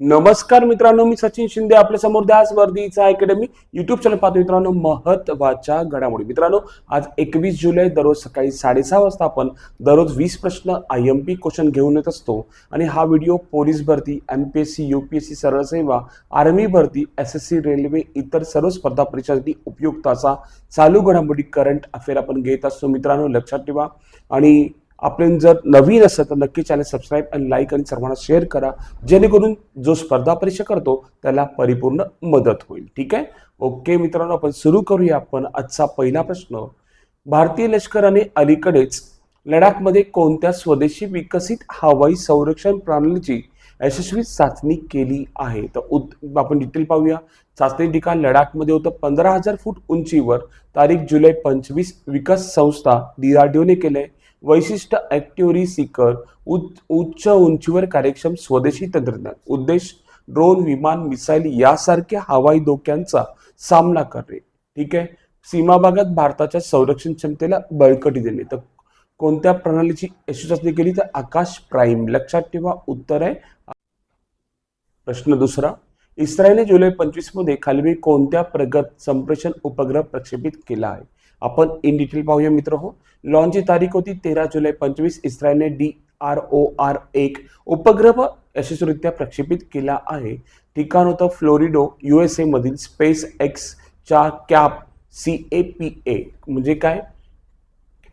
नमस्कार मित्रांनो मी सचिन शिंदे आपल्यासमोर द्यास वर्दीचा अकॅडमी युट्यूब चॅनल पाहतो मित्रांनो महत्त्वाच्या घडामोडी. मित्रांनो आज एकवीस जुलै दररोज सकाळी साडेसहा वाजता आपण दररोज वीस प्रश्न आय एम पी क्वेश्चन घेऊन येत असतो. आणि हा व्हिडिओ पोलीस भरती M P S C U P S C सरळ सेवा आर्मी भरती एस एस सी रेल्वे इतर सर्व स्पर्धा परीक्षांसाठी उपयुक्त असा चालू घडामोडी करंट अफेअर आपण घेत असतो. मित्रांनो लक्षात ठेवा. आणि आपण जर नवीन असेल तर नक्की चॅनल सबस्क्राईब आणि लाईक आणि सर्वांना शेअर करा. जेणेकरून जो स्पर्धा परीक्षा करतो त्याला परिपूर्ण मदत होईल. ठीक आहे? ओके मित्रांनो आपण सुरू करूया आपण आजचा पहिला प्रश्न. भारतीय लष्कराने अलीकडेच लडाखमध्ये कोणत्या स्वदेशी विकसित हवाई संरक्षण प्रणालीची यशस्वी चाचणी केली आहे? तर उद आपण डिटेल पाहूया. चाचणी ठिकाण लडाखमध्ये होतं. पंधरा हजार फूट उंचीवर तारीख जुलै पंचवीस विकास संस्था डीआरडीओने आहे वैशिष्ट्य ॲक्टिव्हरी सीकर उच्च उच्च उंचीवर कार्यक्षम स्वदेशी तंत्रज्ञान उद्देश ड्रोन विमान मिसाईल यासारख्या हवाई धोक्यांचा सामना करणे. ठीक आहे? सीमा भागात भारताच्या संरक्षण क्षमतेला बळकटी देणे. तर कोणत्या प्रणालीची यशस्वी चाचणी केली? तर आकाश प्राईम लक्षात ठेवा उत्तर आहे. प्रश्न दुसरा. इस्रायलने जुलै पंचवीसमध्ये खाली कोणत्या प्रगत संप्रेषण उपग्रह प्रक्षेपित केला आहे? आपण इन डिटेल पाहूया मित्र हो. लॉन्चची तारीख होती तेरा जुलै पंचवीस. इस्रायलने डी आर ओ आर एक उपग्रह यशस्वीरित्या प्रक्षेपित केला आहे. ठिकाण होतं फ्लोरिडो यू एस एमधील स्पेस एक्सच्या Cap C A P A म्हणजे काय?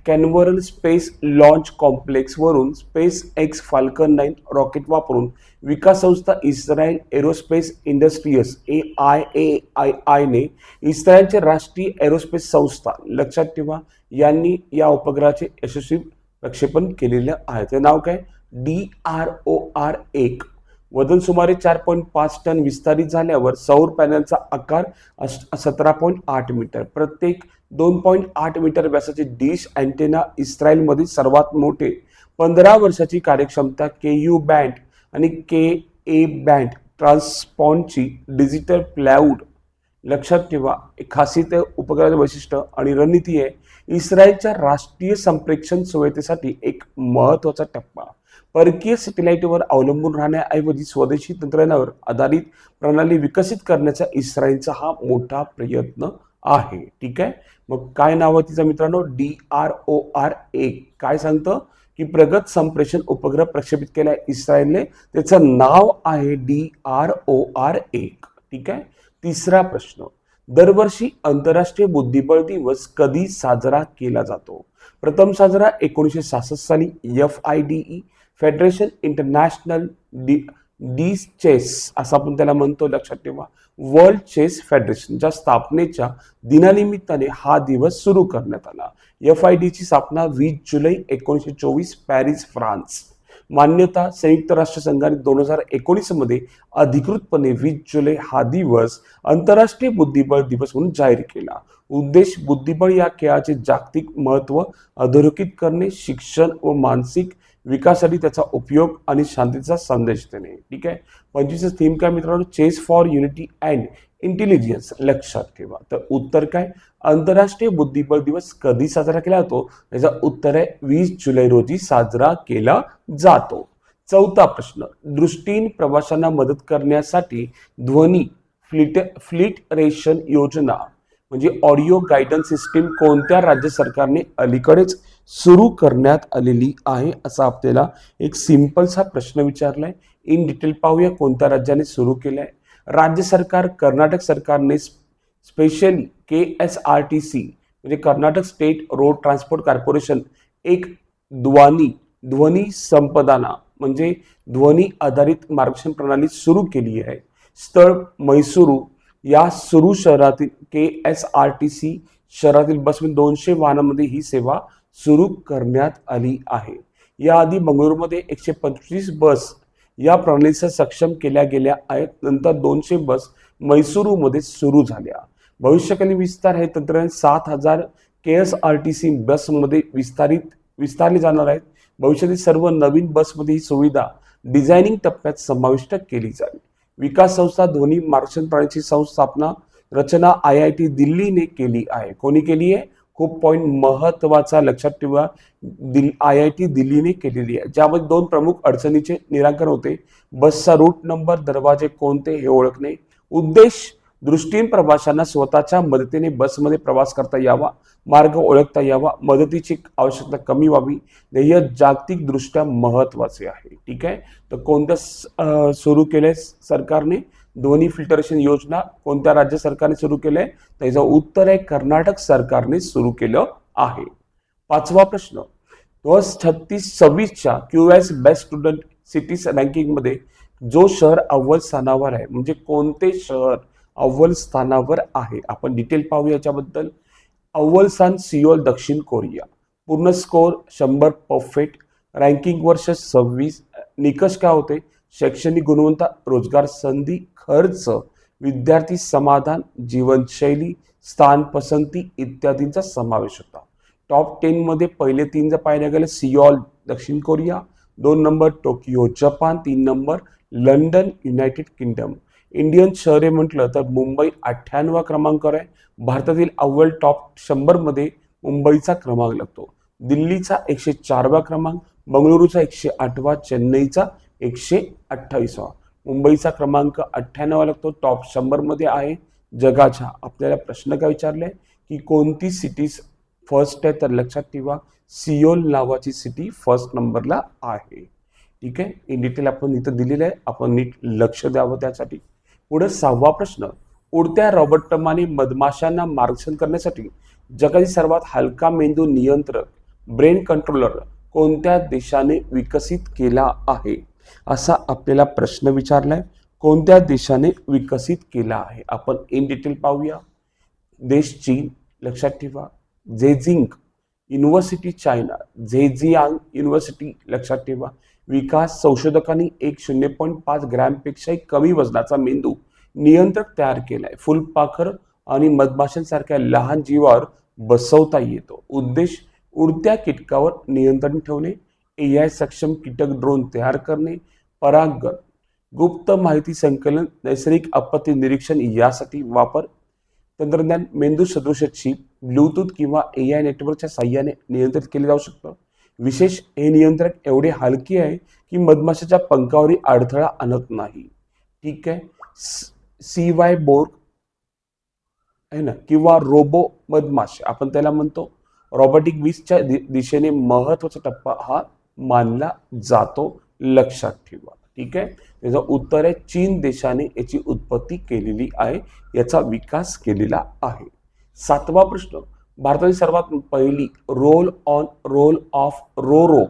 Canaveral space launch कॉम्प्लेक्सवरून Space X Falcon nine rocket वापरून विकास संस्था Israel Aerospace Industries A I A I आयने इस्रायलचे राष्ट्रीय एरोस्पेस संस्था. लक्षात ठेवा यांनी या उपग्रहाचे यशस्वी प्रक्षेपण केलेलं आहे. ते नाव काय? डी आर ओ आर एक. वजन सुमारे चार पॉईंट पाच टन विस्तारित झाल्यावर सौर पॅनलचा आकार सतरा पॉईंट आठ मीटर. प्रत्येक दोन पॉईंट आठ मीटर व्यासाचे डिश अँटेना इस्रायलमधील सर्वात मोठे पंधरा वर्षाची कार्यक्षमता के यू बँड आणि के ए बँड ट्रान्सपॉन्डची डिजिटल प्लाऊड लक्षात ठेवा एक खासियत उपग्रहाचे वैशिष्ट्य आणि रणनीती आहे इस्रायलच्या राष्ट्रीय संप्रेक्षण सुविधेसाठी एक महत्त्वाचा टप्पा. परकीय सॅटेलाइटवर अवलंबून राहण्याऐवजी स्वदेशी तंत्रज्ञानावर आधारित प्रणाली विकसित करण्याचा इस्रायलचा हा मोठा प्रयत्न आहे. ठीक आहे? मग काय नाव आहे तिचं मित्रांनो? डी आर ओ आर एक काय सांगतं? की प्रगत संप्रेषण उपग्रह प्रक्षेपित केला इस्रायलने. त्याचं नाव आहे डी आर ओ आर एक ठीक आहे? तिसरा प्रश्न. दरवर्षी आंतरराष्ट्रीय बुद्धिबळ दिवस कधी साजरा केला जातो? प्रथम साजरा एकोणीसशे सहासष्ट साली F I D E federation international de chess असं आपण त्याला म्हणतो लक्षात ठेवा. वर्ल्ड चेस फेडरेशनच्या स्थापनेच्या दिनानिमित्ताने हा दिवस सुरू करण्यात आला. एफ आय डीची स्थापना वीस जुलै एकोणीसशे चोवीस पॅरिस फ्रान्स. मान्यता संयुक्त राष्ट्र संघाने दोन हजार एकोणीसमध्ये अधिकृतपणे वीस जुलै हा दिवस आंतरराष्ट्रीय बुद्धिबळ दिवस म्हणून जाहीर केला. उद्देश बुद्धिबळ या खेळाचे जागतिक महत्त्व अधोरेखित करणे शिक्षण व मानसिक विकासासाठी त्याचा उपयोग आणि शांतीचा संदेश देणे. ठीक आहे? पंचवीस थीम काय मित्रांनो? Chess for unity and intelligence लक्षात ठेवा. तर उत्तर काय? आंतरराष्ट्रीय बुद्धिबळ दिवस कधी साजरा केला जातो? याचं उत्तर आहे वीस जुलै रोजी साजरा केला जातो. चौथा प्रश्न. दृष्टीन प्रवाशांना मदत करण्यासाठी ध्वनी फ्लिट फ्लिट रेशन योजना. म्हणजे ऑडिओ गायडन्स सिस्टीम कोणत्या राज्य सरकारने अलीकडेच सुरू करण्यात आलेली आहे असा आपल्याला एक सिम्पलसा प्रश्न विचारलाय. इन डिटेल पाहूया कोणत्या राज्याने सुरू केलाय. राज्य सरकार कर्नाटक सरकारने specially K S R T C म्हणजे Karnataka state road transport corporation एक ध्वनी ध्वनी संपदाना म्हणजे ध्वनी आधारित मार्गदर्शन प्रणाली सुरू केली आहे. स्थळ म्हैसूरू या सुरू शहरातील K S R T C शहरातील बसमध्ये दोनशे वाहनांमध्ये ही सेवा सुरू करण्यात आली आहे. याआधी बंगळुरूमध्ये एकशे पंचवीस बस या प्रणालीचा सक्षम केल्या गेल्या आहेत. नंतर दोनशे बस मैसूरूमध्ये सुरू झाल्या. भविष्यकालीन विस्तार हे तंत्रज्ञान सात हजार K S R T C बसमध्ये विस्तारित विस्तारले जाणार आहेत. भविष्यातील सर्व नवीन बसमध्ये ही सुविधा डिझायनिंग टप्प्यात समाविष्ट केली जाईल. विकास संस्था ध्वनी मार्गदर्शन प्राण्याची संस्थापना रचना आय आय टी दिल्लीने केली आहे. कोणी केली आहे? खूप पॉईंट महत्त्वाचा लक्षात ठेवा. दिल आय आय टी दिल्लीने केलेली आहे. ज्यामध्ये दोन प्रमुख अडचणीचे निराकरण होते. बसचा रूट नंबर दरवाजे कोणते हे ओळखणे. उद्देश दृष्टीन प्रवाशांना स्वतःच्या मदतीने बसमध्ये प्रवास करता यावा मार्ग ओळखता यावा मदतीची आवश्यकता कमी व्हावी. ध्येय जागतिकदृष्ट्या महत्त्वाचे आहे. ठीक आहे? तर कोणत्या सुरू केले सरकारने? ध्वनी फिल्टरेशन योजना कोणत्या राज्य सरकारने सुरू केलंय त्याचं उत्तर आहे कर्नाटक सरकारने सुरू केलं आहे. पाचवा प्रश्न. दोन छत्तीस सव्वीसच्या Q S best student cities रँकिंगमध्ये जो शहर अव्वल स्थानावर आहे म्हणजे कोणते शहर अव्वल स्थानावर आहे? आपण डिटेल पाहूया याच्याबद्दल. अव्वल स्थान सिओल दक्षिण कोरिया. पूर्ण स्कोर शंभर परफेक्ट रँकिंग वर्ष सव्वीस. निकष काय होते? शैक्षणिक गुणवत्ता रोजगार संधी खर्च विद्यार्थी समाधान जीवनशैली स्थान पसंती इत्यादींचा समावेश होता. टॉप टेनमध्ये पहिले तीन जर पाहायला गेलं सियॉल दक्षिण कोरिया दोन नंबर टोकियो जपान तीन number London United Kingdom. Indian शहरे म्हटलं तर मुंबई अठ्ठ्याण्णवा क्रमांकावर आहे. भारतातील अव्वल टॉप शंभरमध्ये मुंबईचा क्रमांक लागतो. दिल्लीचा एकशे चारवा क्रमांक बंगळुरूचा एकशे आठवा चेन्नईचा एकशे अठ्ठावीसवा. मुंबईचा क्रमांक अठ्ठ्याण्णवा लागतो. टॉप शंभरमध्ये आहे. जगाच्या आपल्याला प्रश्न काय विचारले? की कोणती सिटीज फर्स्ट आहे? तर लक्षात ठेवा सियोल नावाची सिटी फर्स्ट नंबरला आहे. ठीक आहे? इन डिटेल आपण इथं दिलेलं आहे. आपण नीट लक्ष द्यावं त्यासाठी. पुढे सहावा प्रश्न. उडत्या रॉबर्टमाने मधमाशांना मार्गदर्शन करण्यासाठी जगातील सर्वात हलका मेंदू नियंत्रक ब्रेन कंट्रोलर कोणत्या देशाने विकसित केला आहे? असा आपल्याला प्रश्न विचारलाय कोणत्या देशाने विकसित केला आहे? आपण इन डिटेल पाहूया. देश चीन लक्षात ठेवा. Zhejiang university China. Zhejiang university लक्षात ठेवा. विकास संशोधकांनी एक शून्य पॉईंट पाच ग्रॅमपेक्षाही कमी वजनाचा मेंदू नियंत्रक तयार केलाय. फुलपाखर आणि मधमाशांसारख्या लहान जीवावर बसवता येतो. उद्देश उडत्या कीटकावर नियंत्रण ठेवणे ए आय सक्षम कीटक ड्रोन तयार करणे परागण गुप्त माहिती संकलन नैसर्गिक आपत्ती निरीक्षण यासाठी वापर तंत्रज्ञान मेंदू सदृश चिप ब्लूटूथ किंवा ए आय नेटवर्कच्या साह्याने नियंत्रित केले जाऊ शकतं. विशेष हे नियंत्रक एवढे हलके आहे की मधमाशाच्या पंखावरी अडथळा आणत नाही. ठीक आहे? सी वाय बोर्ग आहे ना? किंवा रोबो मधमाश आपण त्याला म्हणतो. रॉबोटिक वीजच्या दि दिशेने महत्त्वाचा टप्पा हा मानला जातो लक्षात ठेवा. ठीक आहे? त्याचं उत्तर आहे चीन देशाने याची उत्पत्ती केलेली आहे याचा विकास केलेला आहे. सातवा प्रश्न भारतातील सर्वात पहिली roll on roll off roro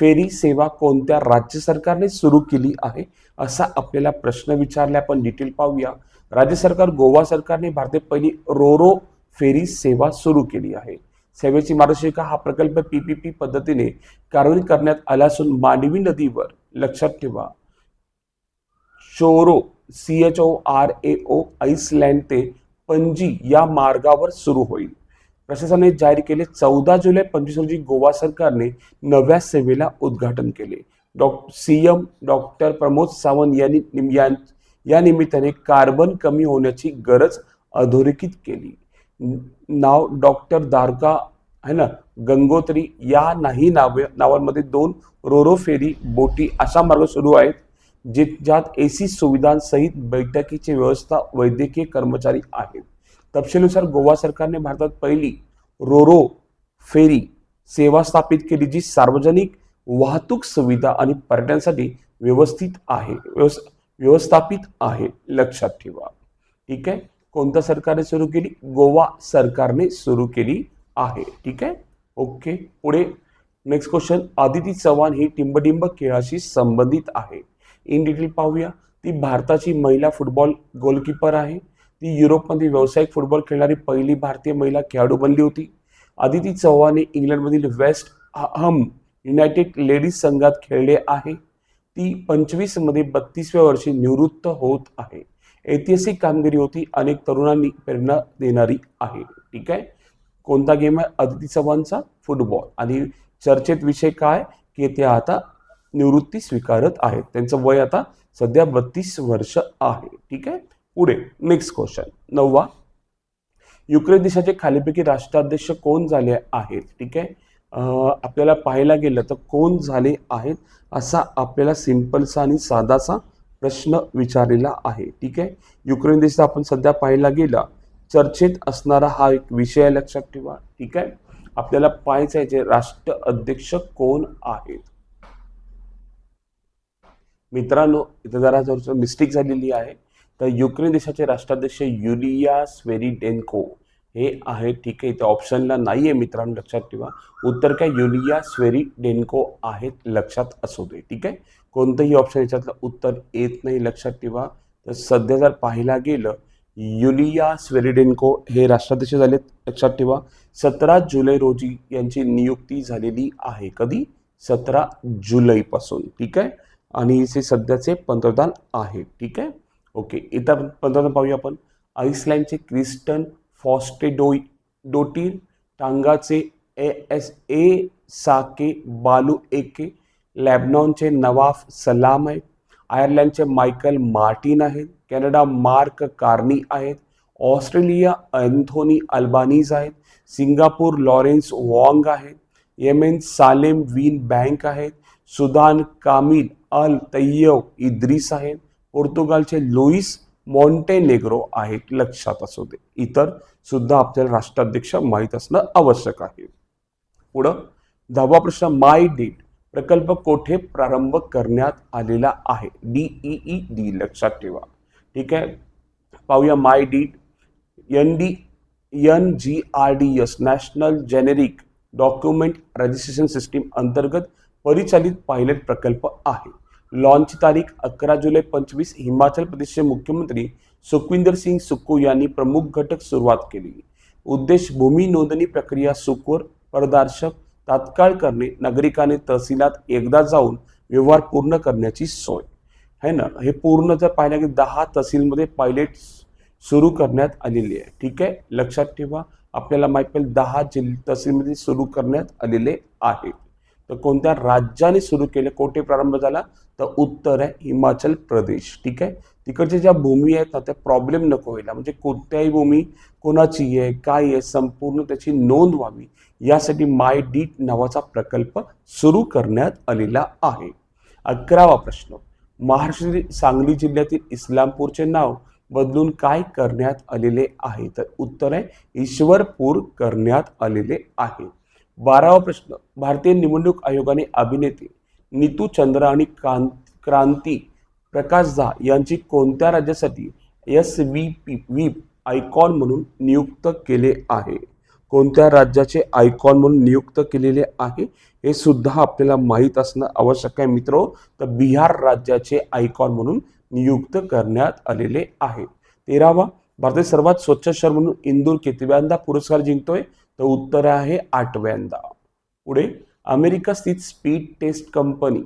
ferry सेवा कोणत्या राज्य सरकारने सुरू केली आहे? असा आपल्याला प्रश्न विचारला आपण डिटेल पाहूया. राज्य सरकार गोवा सरकारने भारतात पहिली रोरो फेरी सेवा सुरू केली आहे. सेवेची मार्गदर्शिका हा प्रकल्प पीपीपी पद्धतीने कार्यान्वित करण्यात आला असून मांडवी नदीवर लक्षात ठेवा. Chorao C H O R A O island ते पणजी या मार्गावर सुरू होईल. प्रशासनाने जाहीर केले चौदा जुलै पंचवीस रोजी गोवा सरकारने नव्या सेवेला उद्घाटन केले. Dr C M doctor Pramod Sawant यांनी या निमित्ताने कार्बन कमी होण्याची गरज अधोरेखित केली. नाव डॉक्टर दारका आहे ना? गंगोत्री या नाही नाव नावांमध्ये दोन रोरो फेरी बोटी अशा मार्ग सुरू आहेत जे ज्यात ए सी सुविधांसहित बैठकीची व्यवस्था वैद्यकीय कर्मचारी आहेत. तपशीलनुसार गोवा सरकारने भारतात पहिली रोरो फेरी सेवा स्थापित केली जी सार्वजनिक वाहतूक सुविधा आणि पर्यटनासाठी व्यवस्थित आहे व्यवस व्यवस्थापित आहे. लक्षात ठेवा. ठीक आहे? कोणत्या सरकारने सुरू केली? गोवा सरकारने सुरू केली. आहे. ठीक आहे? ओके पुढे नेक्स्ट क्वेश्चन आदिती चव्हाण ही टिंबटिंब खेळाशी संबंधित आहे. इन डिटेल पाहूया. ती भारताची महिला फुटबॉल गोलकीपर आहे. ती युरोपमध्ये व्यावसायिक फुटबॉल खेळणारी पहिली भारतीय महिला खेळाडू बनली होती. आदिती चव्हाण हे इंग्लंडमधील वेस्ट अहम युनायटेड लेडीज संघात खेळले आहे. ती पंचवीसमध्ये बत्तीसव्या वर्षी निवृत्त होत आहे. ऐतिहासिक कामगिरी होती. अनेक तरुणांनी प्रेरणा देणारी आहे. ठीक आहे? कोणता गेम आहे? अदिती चव्हाणचा फुटबॉल आणि चर्चेत विषय काय? की ते आता निवृत्ती स्वीकारत आहेत. त्यांचं वय आता सध्या बत्तीस वर्ष आहे. ठीक आहे? पुढे नेक्स्ट क्वेश्चन नववा. युक्रेन देशाचे खालीपैकी राष्ट्राध्यक्ष कोण झाले आहेत? ठीक आहे? आपल्याला पाहायला गेलं तर कोण झाले आहेत असा आपल्याला सिंपलसा आणि साधासा प्रश्न विचारलेला आहे. ठीक आहे? युक्रेन देशात आपण सध्या पाहायला गेला चर्चेत असणारा हा एक विषय आहे, लक्षात ठेवा ठीक आहे? आपल्याला पाहायचं आहे जे राष्ट्र अध्यक्ष कोण आहेत? मित्रांनो इथं जरा जर मिस्टेक झालेली आहे. तर युक्रेन देशाचे राष्ट्राध्यक्ष युलिया स्वेरिडेन्को हे आहे ठीक आहे? इथे ऑप्शनला नाही आहे मित्रांनो लक्षात ठेवा. उत्तर काय? युलिया स्वेरिडेन्को आहेत लक्षात असू दे ठीक आहे? कोणतंही ऑप्शन याच्यातलं उत्तर येत नाही लक्षात ठेवा. तर सध्या जर पाहायला गेलं युलिया स्वेरिडेन्को हे राष्ट्राध्यक्ष झालेत. लक्षात ठेवा सतरा जुलै रोजी यांची नियुक्ती झालेली आहे. कधी? सतरा जुलैपासून. ठीक आहे? आणि हे सध्याचे पंतप्रधान आहेत. ठीक आहे? ओके. इतर पंतप्रधान पाहूया आपण. आईसलँडचे क्रिस्टन फॉस्टेडोई डोटीर टांगाचे ए एस ए साके बालू एके लॅबनॉनचे नवाफ सलाम आहे आयर्लंडचे मायकल मार्टिन आहेत कॅनडा मार्क कार्नी आहेत ऑस्ट्रेलिया अँथोनी अल्बानीज आहेत सिंगापूर लॉरेन्स वॉंग आहेत येमेन सालेम विन बँक आहेत Sudan Kamil al Tayeb Idris आहेत पोर्तुगालचे लुईस मॉन्टेनेग्रो आहेत लक्षात असू दे. इतर सुद्धा आपल्याला राष्ट्राध्यक्ष माहीत असणं आवश्यक आहे. पुढं दहावा प्रश्न माय डेट प्रकल्प कोठे प्रारंभ करण्यात आलेला आहे? डी ई डी लक्षात ठेवा. ठीक आहे? पाहूया my deed N D N G R D S national generic document registration system अंतर्गत परिचालित पायलट प्रकल्प आहे. लॉन्चची तारीख अकरा जुलै पंचवीस हिमाचल प्रदेशचे मुख्यमंत्री सुखविंदर सिंग सुक्कू यांनी प्रमुख घटक सुरुवात केली. उद्देश भूमी नोंदणी प्रक्रिया सुकोर पारदर्शक तात्काळ करणे नागरिकाने तहसीलात एकदा जाऊन व्यवहार पूर्ण करण्याची सोय. है ना? हे पूर्ण जर पाहिलं की दहा तहसीलमध्ये पायलट सुरू करण्यात आलेली आहे. ठीक आहे? लक्षात ठेवा आपल्याला माहिती पाहिजे दहा जिल्ह तहसीलमध्ये सुरू करण्यात आलेले आहे. तर कोणत्या राज्याने सुरू केले? कोठे प्रारंभ झाला? तर उत्तर आहे हिमाचल प्रदेश. ठीक आहे? तिकडच्या ज्या भूमी आहेत ना त्या प्रॉब्लेम नको व्हायला. म्हणजे कोणत्याही भूमी कोणाची आहे काय आहे संपूर्ण त्याची नोंद व्हावी. यासाठी माय डीट नावाचा प्रकल्प सुरू करण्यात आलेला आहे. अकरावा प्रश्न. महाराष्ट्र सांगली जिल्ह्यातील इस्लामपूरचे नाव बदलून काय करण्यात आलेले आहे? तर उत्तर आहे ईश्वरपूर करण्यात आलेले आहे. बारावा प्रश्न. भारतीय निवडणूक आयोगाने अभिनेते नीतू चंद्र आणि कां क्रांती प्रकाश झा यांची कोणत्या राज्यासाठी S V P veep icon म्हणून नियुक्त केले आहे? कोणत्या राज्याचे आयकॉन म्हणून नियुक्त केलेले आहे हे सुद्धा आपल्याला माहीत असणं आवश्यक आहे मित्र. तर बिहार राज्याचे आयकॉन म्हणून नियुक्त करण्यात आलेले आहे. तेरावा भारतातील सर्वात स्वच्छ शहर म्हणून इंदूर कितव्यांदा पुरस्कार जिंकतोय. तर उत्तर आहे आठव्यांदा. पुढे अमेरिका स्थित स्पीड टेस्ट कंपनी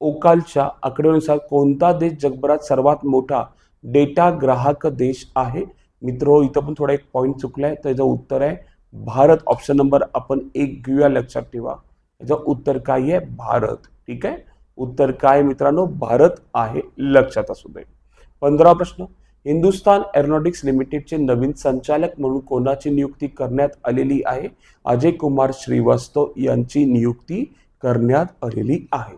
ओकालच्या आकडेनुसार कोणता देश जगभरात सर्वात मोठा डेटा ग्राहक देश आहे? मित्र इथं पण थोडा एक पॉईंट चुकला आहे त्याचं उत्तर आहे भारत ऑप्शन नंबर आपण एक घेऊया लक्षात ठेवा. याचं उत्तर काय आहे? भारत. ठीक आहे? उत्तर काय मित्रांनो? भारत आहे लक्षात असू दे. पंधरा प्रश्न. हिंदुस्तान एरोनॉटिक्स लिमिटेडचे नवीन संचालक म्हणून कोणाची नियुक्ती करण्यात आलेली आहे? अजय कुमार श्रीवास्तव यांची नियुक्ती करण्यात आलेली आहे.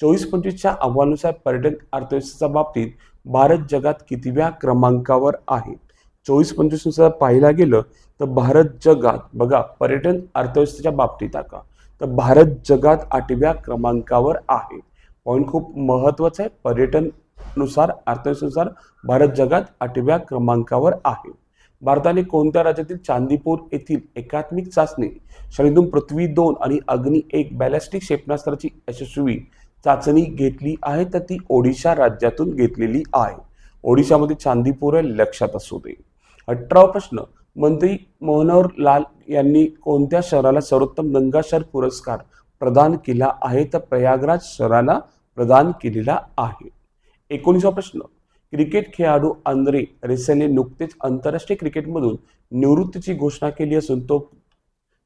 चोवीस पंचवीसच्या अहवालानुसार पर्यटन अर्थव्यवस्थेच्या बाबतीत भारत जगात कितव्या क्रमांकावर आहे? चोवीस पंचवीसनुसार पाहायला गेलं तर भारत जगात बघा पर्यटन अर्थव्यवस्थेच्या बाबतीत आका तर भारत जगात आठव्या क्रमांकावर आहे. पॉईंट खूप महत्त्वाचा आहे. पर्यटननुसार अर्थव्यवस्थेनुसार भारत जगात आठव्या क्रमांकावर आहे. भारताने कोणत्या राज्यातील चांदीपूर येथील एकात्मिक चाचणी शनिदून पृथ्वी दोन आणि अग्नी एक बॅलॅस्टिक क्षेपणास्त्राची यशस्वी चाचणी घेतली आहे तर ती ओडिशा राज्यातून घेतलेली आहे. ओडिशामध्ये चांदीपूर हे लक्षात असू दे. अठरावा प्रश्न. मंत्री मनोहर लाल यांनी कोणत्या शहराला सर्वोत्तम गंगा शहर पुरस्कार प्रदान केला आहे? तर प्रयागराज शहराला प्रदान केलेला आहे. एकोणीसवा प्रश्न. क्रिकेट खेळाडू आंद्रे रेसेलने नुकतेच आंतरराष्ट्रीय क्रिकेटमधून निवृत्तीची घोषणा केली असून तो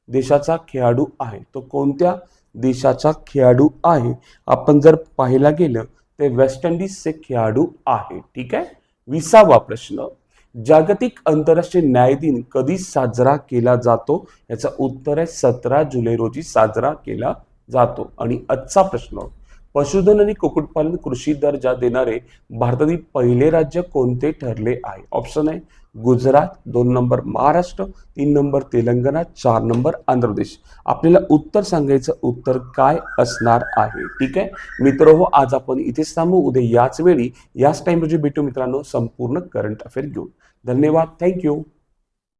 देशाचा खेळाडू आहे. तो कोणत्या देशाचा खेळाडू आहे? आपण जर पाहायला गेलं ते वेस्ट इंडिजचे खेळाडू आहे. ठीक आहे? विसावा प्रश्न. जागतिक आंतरराष्ट्रीय न्याय दिन कधी साजरा केला जातो? याचं उत्तर आहे सतरा जुलै रोजी साजरा केला जातो. आणि आजचा प्रश्न पशुधन आणि कुक्कुटपालन कृषी दर्जा देणारे भारतातील पहिले राज्य कोणते ठरले आहे? ऑप्शन आहे गुजरात दोन नंबर महाराष्ट्र तीन नंबर तेलंगणा चार नंबर आंध्र प्रदेश आपल्याला उत्तर सांगायचं उत्तर काय असणार आहे? ठीक आहे? मित्र हो आज आपण इथेच थांबू. उद्या याच वेळी याच टाइम रोजी भेटू मित्रांनो संपूर्ण करंट अफेअर घेऊन. धन्यवाद. थँक्यू